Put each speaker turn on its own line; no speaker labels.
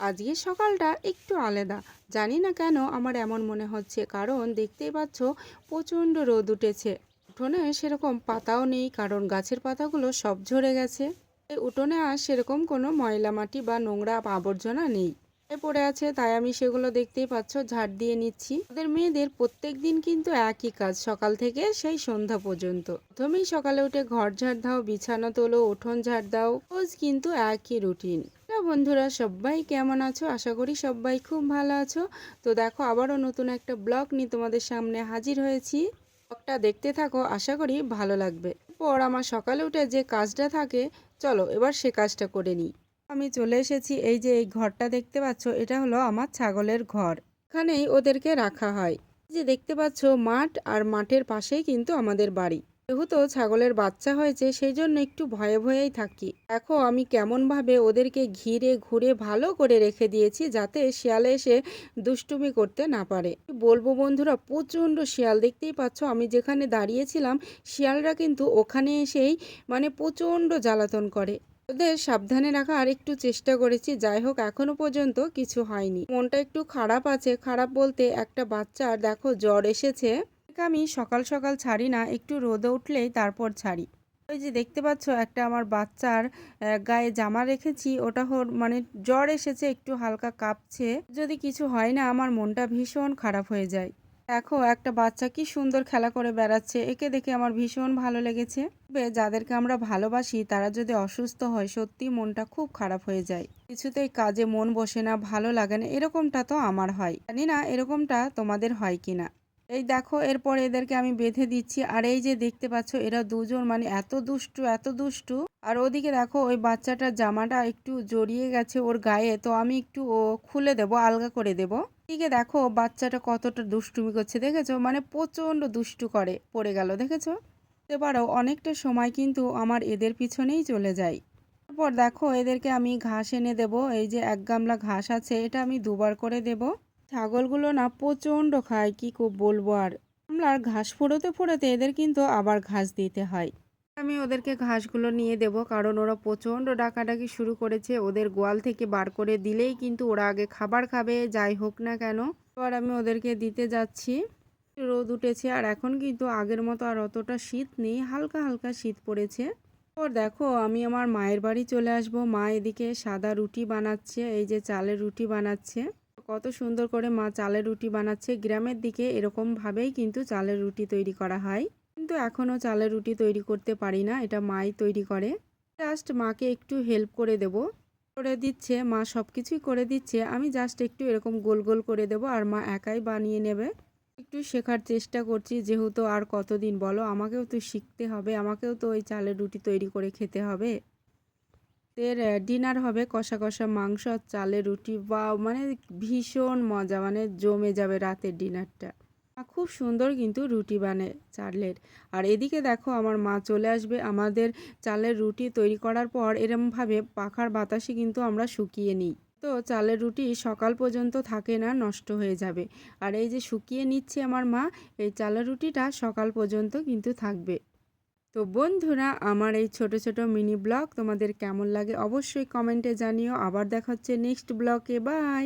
আজকের সকালটা একটু আলাদা। জানি না কেন আমার এমন মনে হচ্ছে, কারণ দেখতেই পাচ্ছ প্রচণ্ড রোদ উঠেছে। উঠোনে সেরকম পাতাও নেই, কারণ গাছের পাতাগুলো সব ঝরে গেছে। এই উঠোনে আর সেরকম কোনো ময়লা মাটি বা নোংরা আবর্জনা নেই। পড়ে আছে, তাই আমি সেগুলো দেখতেই পাচ্ছ ঝাড় দিয়ে নিচ্ছি। ওদের মেয়েদের প্রত্যেক দিন কিন্তু একই কাজ, সকাল থেকে সেই সন্ধ্যা পর্যন্ত। প্রথমেই সকালে উঠে ঘর ঝাড় দাও, বিছানা তোলো, উঠোন ঝাড় দাও, রোজ কিন্তু একই রুটিন। বন্ধুরা, সবাই কেমন আছো? আশা করি সবাই খুব ভালো আছো। তো দেখো, আবারও নতুন একটা ব্লগ নিয়ে তোমাদের সামনে হাজির হয়েছি। ব্লগটা দেখতে থাকো, আশা করি ভালো লাগবে। পর আমার সকালে উঠে যে কাজটা থাকে, চলো এবার সে কাজটা করে নিই। আমি চলে এসেছি, এই যে এই ঘরটা দেখতে পাচ্ছ, এটা হলো আমার ছাগলের ঘর। এখানেই ওদেরকে রাখা হয়। যে দেখতে পাচ্ছ, মাঠ আর মাঠের পাশেই কিন্তু আমাদের বাড়ি। যেহেতু ছাগলের বাচ্চা হয়েছে সেই জন্য একটু ভয়ে ভয়েই থাকি। দেখো, আমি কেমনভাবে ওদেরকে ঘিরে ঘুরে ভালো করে রেখে দিয়েছি যাতে শিয়ালে এসে দুষ্টুমি করতে না পারে। বলব বন্ধুরা, প্রচণ্ড শিয়াল দেখতেই পাচ্ছ, আমি যেখানে দাঁড়িয়েছিলাম, শিয়ালরা কিন্তু ওখানে এসেই মানে প্রচণ্ড জ্বালাতন করে। ওদের সাবধানে রাখার একটু চেষ্টা করেছি, যাই হোক, এখনও পর্যন্ত কিছু হয়নি। মনটা একটু খারাপ আছে, খারাপ বলতে একটা বাচ্চার, দেখো, জ্বর এসেছে। আমি সকাল সকাল ছাড়ি না, একটু রোদে উঠলেই তারপর ছাড়ি। ওই যে দেখতে পাচ্ছ, একটা আমার বাচ্চার গায়ে জামা রেখেছি, ওটা হোর মানে জ্বর এসেছে, একটু হালকা কাঁপছে। যদি কিছু হয় না, আমার মনটা ভীষণ খারাপ হয়ে যায়। দেখো, একটা বাচ্চা কি সুন্দর খেলা করে বেড়াচ্ছে, একে দেখে আমার ভীষণ ভালো লেগেছে। যাদেরকে আমরা ভালোবাসি, তারা যদি অসুস্থ হয়, সত্যি মনটা খুব খারাপ হয়ে যায়। কিছুতেই কাজে মন বসে না, ভালো লাগে না, এরকমটা তো আমার হয়। জানি না, এরকমটা তোমাদের হয় কিনা। এই দেখো, এরপর এদেরকে আমি বেঁধে দিচ্ছি। আর এই যে দেখতে পাচ্ছ, এরা দুজন মানে এত দুষ্টু এত দুষ্টু। আর ওদিকে দেখো, ওই বাচ্চাটার জামাটা একটু জড়িয়ে গেছে ওর গায়ে, তো আমি একটু ও খুলে দেব, আলগা করে দেব। এদিকে দেখো, বাচ্চাটা কতটা দুষ্টুমি করছে, দেখেছ? মানে প্রচণ্ড দুষ্টু করে, পড়ে গেল, দেখেছ? বুঝতে অনেকটা সময় কিন্তু আমার এদের পিছনেই চলে যায়। তারপর দেখো, এদেরকে আমি ঘাস এনে দেব, এই যে এক গামলা ঘাস আছে, এটা আমি দুবার করে দেব। ছাগলগুলো না প্রচণ্ড খায়, কি বলব আর। গামলার ঘাস ফোড়োতে ফোড়োতে এদের কিন্তু আবার ঘাস দিতে হয়। আমি ওদেরকে ঘাসগুলো নিয়ে দেব, কারণ ওরা প্রচণ্ড ডাকাডাকি শুরু করেছে। ওদের গোয়াল থেকে বার করে দিলেই কিন্তু ওরা আগে খাবার খাবে, যাই হোক না কেন। এবার আমি ওদেরকে দিতে যাচ্ছি। রোদ উঠেছে আর এখন কিন্তু আগের মতো আর অতটা শীত নেই, হালকা হালকা শীত পড়েছে। ওর দেখো, আমি আমার মায়ের বাড়ি চলে আসব। মা এদিকে সাদা রুটি বানাচ্ছে, এই যে চালের রুটি বানাচ্ছে। কত সুন্দর করে মা চালের রুটি বানাচ্ছে। গ্রামের দিকে এরকম ভাবেই কিন্তু চালের রুটি তৈরি করা হয়। কিন্তু এখনও চালের রুটি তৈরি করতে পারি না, এটা মাই তৈরি করে। জাস্ট মাকে একটু হেল্প করে দেব। করে দিচ্ছে, মা সব কিছুই করে দিচ্ছে। আমি জাস্ট একটু এরকম গোল গোল করে দেব আর মা একাই বানিয়ে নেবে। একটু শেখার চেষ্টা করছি, যেহেতু আর কতদিন বলো, আমাকেও তো শিখতে হবে, আমাকেও তো ওই চালের রুটি তৈরি করে খেতে হবে। এর ডিনার হবে কষা কষা মাংস আর চালের রুটি। বা মানে ভীষণ মজা মানে জমে যাবে রাতের ডিনারটা খুব সুন্দর কিন্তু রুটি বানে চালের। আর এদিকে দেখো আমার মা চলে আসবে। আমাদের চালের রুটি তৈরি করার পর এরমভাবে পাখার বাতাসে কিন্তু আমরা শুকিয়ে নিই। তো চালের রুটি সকাল পর্যন্ত থাকে না, নষ্ট হয়ে যাবে। আর এই যে শুকিয়ে নিচ্ছে আমার মা, এই চালের রুটিটা সকাল পর্যন্ত কিন্তু থাকবে। তো বন্ধুরা, আমার এই ছোট ছোট মিনি ব্লগ তোমাদের কেমন লাগে অবশ্যই কমেন্টে জানিও। আবার দেখা হচ্ছে নেক্সট ব্লগে, বাই।